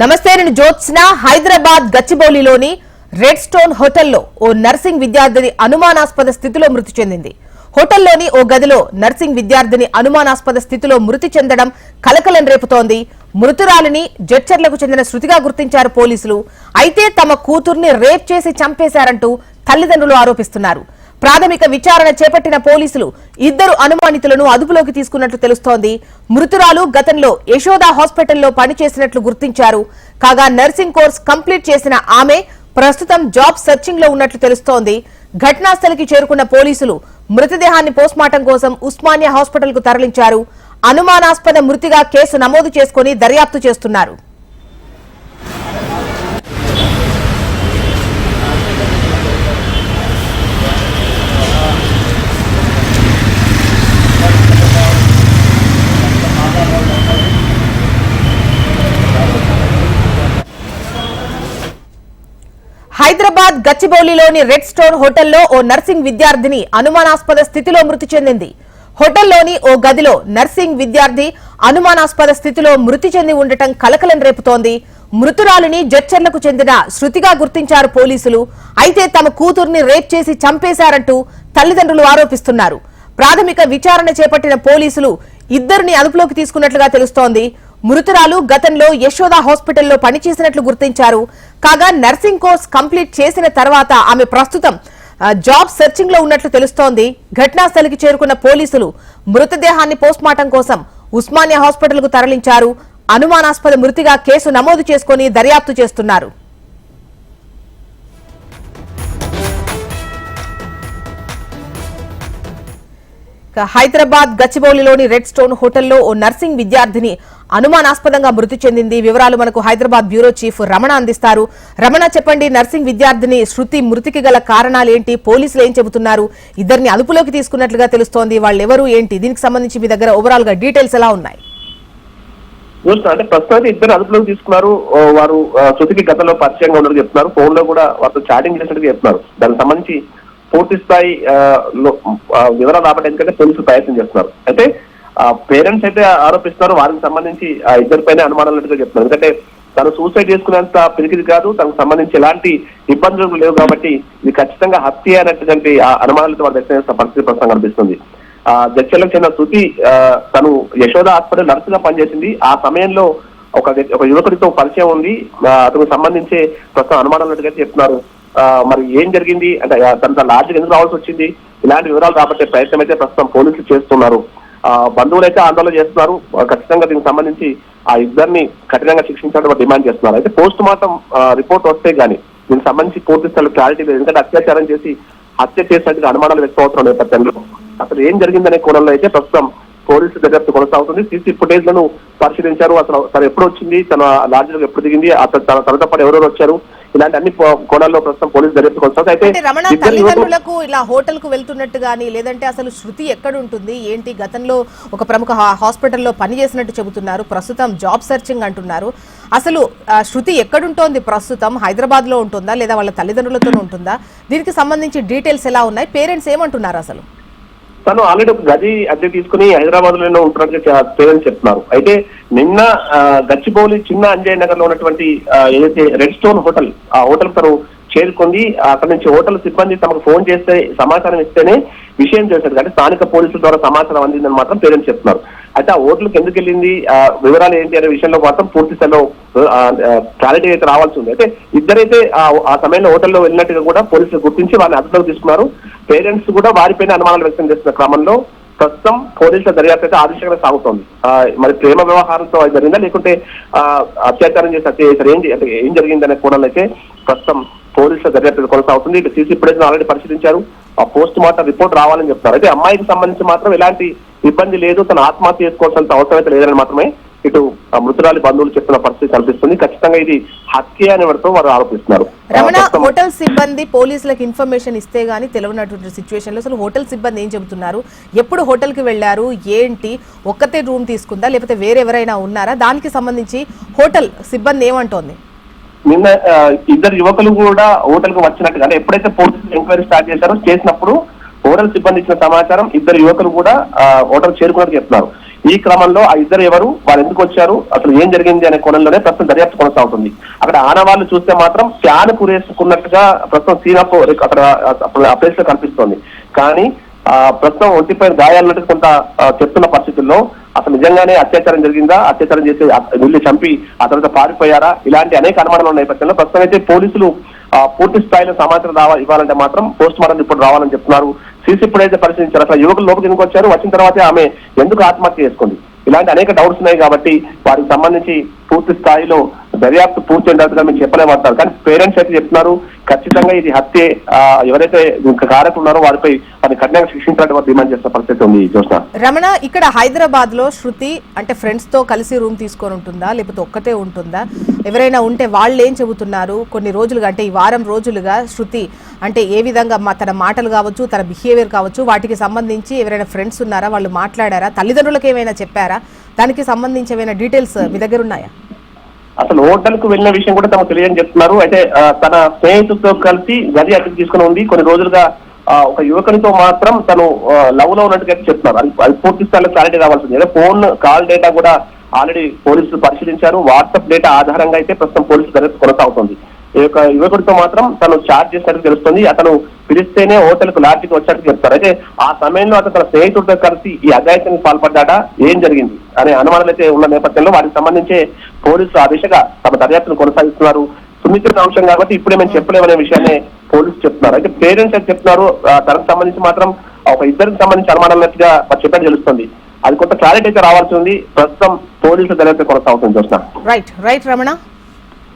నమస్తే నేను జ్యోత్స్న హైదరాబాద్ గచ్చిబౌలిలోని రెడ్ స్టోన్ హోటల్లో ఓ నర్సింగ్ విద్యార్థిని అనుమానాస్పద స్థితిలో మృతి చెందింది. హోటల్లోని ఓ గదిలో నర్సింగ్ విద్యార్థిని అనుమానాస్పద స్థితిలో మృతి చెందడం కలకలం రేపుతోంది. మృతురాలిని జడ్చర్లకు చెందిన శృతిగా గుర్తించారు పోలీసులు. అయితే తమ కూతుర్ని రేప్ చేసి చంపేశారంటూ తల్లిదండ్రులు ఆరోపిస్తున్నారు. ప్రాథమిక విచారణ చేపట్టిన పోలీసులు ఇద్దరు అనుమానితులను అదుపులోకి తీసుకున్నట్లు తెలుస్తోంది. మృతురాలు గతంలో యశోద హాస్పిటల్లో పనిచేసినట్లు గుర్తించారు. కాగా నర్సింగ్ కోర్స్ కంప్లీట్ చేసిన ఆమె ప్రస్తుతం జాబ్ సెర్చింగ్లో ఉన్నట్లు తెలుస్తోంది. ఘటనాస్థలికి చేరుకున్న పోలీసులు మృతదేహాన్ని పోస్ట్మార్టం కోసం ఉస్మానియా హాస్పిటల్కు తరలించారు. అనుమానాస్పద మృతిగా కేసు నమోదు చేసుకుని దర్యాప్తు చేస్తున్నారు. హైదరాబాద్ గచ్చిబౌలిలోని రెడ్ స్టోన్ హోటల్లో ఓ నర్సింగ్ విద్యార్థిని అనుమానాస్పద స్థితిలో మృతి చెందింది. హోటల్లోని ఓ గదిలో నర్సింగ్ విద్యార్థి అనుమానాస్పద స్థితిలో మృతి చెంది ఉండటం కలకలం రేపుతోంది. మృతురాలిని జడ్చర్లకు చెందిన శృతిగా గుర్తించారు పోలీసులు. అయితే తమ కూతుర్ని రేప్ చేసి చంపేశారంటూ తల్లిదండ్రులు ఆరోపిస్తున్నారు. ప్రాథమిక విచారణ చేపట్టిన పోలీసులు ఇద్దరిని అదుపులోకి తీసుకున్నట్లుగా తెలుస్తోంది. మృతురాలు గతంలో యశోద హాస్పిటల్లో పనిచేసినట్లు గుర్తించారు. కాగా నర్సింగ్ కోర్స్ కంప్లీట్ చేసిన తర్వాత ఆమె ప్రస్తుతం జాబ్ సెర్చింగ్లో ఉన్నట్లు తెలుస్తోంది. ఘటనాస్థలికి చేరుకున్న పోలీసులు మృతదేహాన్ని పోస్ట్మార్టం కోసం ఉస్మానియా హాస్పిటల్కు తరలించారు. అనుమానాస్పద మృతిగా కేసు నమోదు చేసుకుని దర్యాప్తు చేస్తున్నారు. హైదరాబాద్ గచ్చిబౌలిలోని రెడ్ స్టోన్ హోటల్లో ఓ నర్సింగ్ విద్యార్థిని అనుమానాస్పదంగా మృతి చెందింది. వివరాలు మనకు హైదరాబాద్ బ్యూరో చీఫ్ రమణ అందిస్తారు. రమణ చెప్పండి నర్సింగ్ విద్యార్థిని శృతి మృతికి గల కారణాలు ఏంటి పోలీసులు ఏం చెబుతున్నారు? ఇద్దరిని అదుపులోకి తీసుకున్నట్లుగా తెలుస్తోంది. వాళ్ళు ఎవరు ఏంటి? దీనికి సంబంధించి మీ దగ్గర ఓవరాల్గా డీటెయిల్స్ ఎలా ఉన్నాయి? అంటే ప్రస్తుతానికి ఇద్దరు అదుపులోకి తీసుకున్నారు. వారు శృతికి గతంలో పరిచయంగా ఉన్నట్టు చెప్తున్నారు. ఫోన్లో కూడా వారితో చాటింగ్ చేసినట్టు చెప్తున్నారు. దానికి సంబంధించి పూర్తి స్థాయి వివరాలు రాబట్టి ఎందుకంటే పోలీసులు ప్రయత్నం చేస్తున్నారు. అయితే పేరెంట్స్ అయితే ఆరోపిస్తున్నారు. వారికి సంబంధించి ఆ ఇద్దరిపైన అనుమానాలు ఉన్నట్టుగా చెప్తున్నారు. ఎందుకంటే తను సూసైడ్ చేసుకునేంత పిరికిది కాదు. తనకు సంబంధించి ఎలాంటి ఇబ్బందులు లేవు కాబట్టి ఇది ఖచ్చితంగా హత్య అనేటువంటి ఆ అనుమానాలతో వారు వ్యక్తం చేస్తున్న పరిస్థితి ప్రస్తుతం కనిపిస్తుంది. ఆ జడ్చర్లకు చెందిన శృతి ఆ, తను యశోద హాస్పిటల్ నర్సుగా పనిచేసింది. ఆ సమయంలో ఒక ఒక యువకుడితో పరిచయం ఉంది. అతనికి సంబంధించి ప్రస్తుతం అనుమానాలు ఉన్నట్టుగా చెప్తున్నారు. ఆ, మరి ఏం జరిగింది? అంటే తన లాడ్జికి ఎందుకు రావాల్సి వచ్చింది? ఇలాంటి వివరాలు రాబట్టే ప్రయత్నం అయితే ప్రస్తుతం పోలీసులు చేస్తున్నారు. ఆ, బంధువులు అయితే ఆందోళన చేస్తున్నారు. ఖచ్చితంగా దీనికి సంబంధించి ఆ ఇద్దరిని కఠినంగా శిక్షించాలని డిమాండ్ చేస్తున్నారు. అయితే పోస్ట్ మార్టం రిపోర్ట్ వస్తే గానీ దీనికి సంబంధించి పూర్తి స్థాయిలో క్లారిటీ లేదు. ఎందుకంటే అత్యాచారం చేసి హత్య చేసినట్టుగా అనుమానాలు వ్యక్తం నేపథ్యంలో. అసలు ఏం జరిగిందనే కోణంలో అయితే ప్రస్తుతం పోలీసు దర్యాప్తు కొనసాగుతుంది. సీసీ ఫుటేజ్లను పరిశీలించారు. అసలు తను ఎప్పుడు వచ్చింది? తన లాడ్జిలో ఎప్పుడు దిగింది? అతను తన తనతో పాటు ఎవరెవరు వచ్చారు? ఇలాంటి అన్ని కోణాల్లో ప్రస్తుతం పోలీసు దర్యాప్తు కొనసాగుతుంది అయితే రమణ తల్లిదండ్రులకు ఇలా హోటల్కు వెళ్తున్నట్టు గానీ లేదంటే అసలు శృతి ఎక్కడ ఉంటుంది ఏంటి గతంలో ఒక ప్రముఖ హాస్పిటల్లో పనిచేసినట్టు చెబుతున్నారు ప్రస్తుతం జాబ్ సెర్చింగ్ అంటున్నారు. అసలు శృతి ఎక్కడుంటోంది ప్రస్తుతం? హైదరాబాద్లో ఉంటుందా లేదా వాళ్ళ తల్లిదండ్రులతోనే ఉంటుందా? దీనికి సంబంధించి డీటెయిల్స్ ఎలా ఉన్నాయి? పేరెంట్స్ ఏమంటున్నారు అసలు? తను ఆల్రెడీ ఒక గది అద్దె తీసుకుని హైదరాబాద్లోనే ఉంటున్నట్టుగా పేరెంట్స్ చెప్తున్నారు. అయితే నిన్న ఆ, గచ్చిబౌలి చిన్న అంజయ్ నగర్లో ఉన్నటువంటి ఏదైతే రెడ్ స్టోన్ హోటల్ ఆ హోటల్ తను చేరుకుంది అక్కడ నుంచి హోటల్ సిబ్బంది తమకు ఫోన్ చేస్తే సమాచారం ఇస్తేనే విషయం చేశారు. కానీ స్థానిక పోలీసుల ద్వారా సమాచారం అందిందని మాత్రం పేరెంట్స్ చెప్తున్నారు. అయితే ఆ ఓట్లకు ఎందుకు వెళ్ళింది? ఆ వివరాలు ఏంటి అనే విషయంలో మాత్రం పూర్తి స్థాయిలో క్లారిటీ అయితే రావాల్సి ఉంది. అయితే ఇద్దరైతే ఆ- ఆ సమయంలో హోటల్లో వెళ్ళినట్టుగా కూడా పోలీసులు గుర్తించి వాళ్ళని అదుపులోకి తీసుకున్నారు. పేరెంట్స్ కూడా వారిపైన అనుమానాలు వ్యక్తం చేస్తున్న క్రమంలో ప్రస్తుతం పోలీసుల దర్యాప్తు అయితే ఆదర్శంగా సాగుతోంది. మరి ప్రేమ వ్యవహారంతో జరిగిందా? లేకుంటే ఆ, అత్యాచారం చేసి హత్య చేశారు? ఏం ఏం జరిగిందనే కోణాలు అయితే ప్రస్తుతం పోలీసుల దర్యాప్తు కొనసాగుతుంది. ఇటు సీసీ ఫుటేజ్ ఆల్రెడీ పరిశీలించారు. ఆ పోస్ట్ మార్టం రిపోర్ట్ రావాలని చెప్తారు అయితే అమ్మాయికి సంబంధించి మాత్రం ఎలాంటి ఇబ్బంది లేదు. తన ఆత్మహత్య చేసుకోవాల్సినంత అవసరం అయితే లేదని మాత్రమే ఇటు ఆ మృతురాలి బంధువులు చెప్తున్న పరిస్థితి కనిపిస్తుంది. ఖచ్చితంగా ఇది హత్య అని వారితో వారు ఆరోపిస్తున్నారు. రమణ హోటల్ సిబ్బంది పోలీసులకు ఇన్ఫర్మేషన్ ఇస్తే గానీ తెలియనటువంటి సిచ్యువేషన్లో అసలు హోటల్ సిబ్బంది ఏం చెబుతున్నారు? ఎప్పుడు హోటల్కి వెళ్ళారు ఏంటి? ఒక్కతే రూమ్ తీసుకుందా? లేకపోతే వేరెవరైనా ఉన్నారా? దానికి సంబంధించి హోటల్ సిబ్బంది ఏమంటోంది? నిన్న ఇద్దరు యువకులు కూడా హోటల్కు వచ్చినట్టుగా అంటే ఎప్పుడైతే పోలీసులు ఎంక్వైరీ స్టార్ట్ చేశారో చేసినప్పుడు హోటల్ సిబ్బంది ఇచ్చిన సమాచారం ఇద్దరు యువకులు కూడా హోటల్ చేరుకున్నట్టు చెప్తున్నారు. ఈ క్రమంలో ఆ ఇద్దరు ఎవరు వారు ఎందుకు వచ్చారు అసలు ఏం జరిగింది అనే కోణంలోనే ప్రస్తుతం దర్యాప్తు కొనసాగుతుంది. అక్కడ ఆనవాళ్ళు చూస్తే మాత్రం ఫ్యాన్ కురేసుకున్నట్టుగా ప్రస్తుతం సీన్ ఆఫ్ అక్కడ ఆ ప్లేస్లో కనిపిస్తోంది. కానీ ప్రస్తుతం ఒంటిపై గాయాలున్నట్టు కొంత చెప్తున్న పరిస్థితుల్లో అసలు నిజంగానే అత్యాచారం జరిగిందా? అత్యాచారం చేసి వెళ్ళి చంపి ఆ తర్వాత పారిపోయారా? ఇలాంటి అనేక అనుమానాలు ఉన్న నేపథ్యంలో ప్రస్తుతం అయితే పోలీసులు పూర్తి స్థాయిలో సమాచారం రావాలి ఇవ్వాలంటే మాత్రం పోస్ట్ మార్టం ఇప్పుడు రావాలని చెప్తున్నారు. సీసీ ఇప్పుడైతే పరిశీలించారు. అసలు యువకులు లోపలికి ఎందుకు వచ్చారు? వచ్చిన తర్వాతే ఆమె ఎందుకు ఆత్మహత్య చేసుకుంది? ఇలాంటి అనేక డౌట్స్ ఉన్నాయి కాబట్టి వారికి సంబంధించి పూర్తి స్థాయిలో దర్యాప్తు పూర్తి అయినట్టుగా మీరు చెప్పలేమంటారు. కానీ పేరెంట్స్ అయితే చెప్తున్నారు ఖచ్చితంగా ఇది హత్య ఎవరైతే కారకులు ఉన్నారో వారిపై వారిని కఠినంగా శిక్షించాలని వారు డిమాండ్ చేసిన పరిస్థితి ఉంది చూసిన రమణ ఇక్కడ హైదరాబాద్లో శృతి అంటే ఫ్రెండ్స్తో కలిసి రూమ్ తీసుకొని ఉంటుందా? లేకపోతే ఒక్కతే ఉంటుందా? ఎవరైనా ఉంటే వాళ్ళు ఏం చెబుతున్నారు? కొన్ని రోజులుగా అంటే ఈ వారం రోజులుగా శృతి అంటే ఏ విధంగా మా తన మాటలు కావచ్చు తన బిహేవియర్ కావచ్చు వాటికి సంబంధించి ఎవరైనా ఫ్రెండ్స్ ఉన్నారా? వాళ్ళు మాట్లాడారా? తల్లిదండ్రులకు ఏమైనా చెప్పారా? దానికి సంబంధించి ఏమైనా డీటెయిల్స్ మీ దగ్గర ఉన్నాయా? అసలు హోటల్కు వెళ్ళిన విషయం కూడా తమకు తెలియని చెప్తున్నారు. అయితే తన స్నేహితులతో కలిసి గది అద్దెకు తీసుకుని ఉంది. కొన్ని రోజులుగా ఒక యువకునితో మాత్రం తను లవ్లో ఉన్నట్టుగా అయితే చెప్తున్నారు. అది పూర్తి స్థాయిలో క్లారిటీ రావాల్సింది. అదే ఫోన్ కాల్ డేటా కూడా ఆల్రెడీ పోలీసులు పరిశీలించారు. వాట్సాప్ డేటా ఆధారంగా అయితే ప్రస్తుతం పోలీసులు దర్యాప్తు కొనసాగుతుంది. ఈ యొక్క యువకుడితో మాత్రం తను చార్జ్ చేసినట్టు తెలుస్తుంది. అతను పిలిస్తేనే హోటల్కు లాడ్జికి వచ్చినట్టు చెప్తారు. అయితే ఆ సమయంలో అతను తన స్నేహితుడితో కలిసి ఈ అఘాయిత్యానికి పాల్పడ్డాట ఏం జరిగింది? అనే అనుమానాలు అయితే ఉన్న నేపథ్యంలో వాటికి సంబంధించి పోలీసులు ఆ దిశగా తమ దర్యాప్తును కొనసాగిస్తున్నారు. సున్నితమైన అంశం కాబట్టి ఇప్పుడే మేము చెప్పలేమనే విషయాన్ని పోలీసులు చెప్తున్నారు. అయితే పేరెంట్స్ అయితే చెప్తున్నారు? తనకు సంబంధించి మాత్రం ఒక ఇద్దరికి సంబంధించి అనుమానాలు ఉన్నట్టుగా తెలుస్తుంది. అది కొంత క్లారిటీ అయితే రావాల్సి ఉంది. ప్రస్తుతం పోలీసుల దర్యాప్తు కొనసాగుతుంది రైట్ రైట్ రమణ?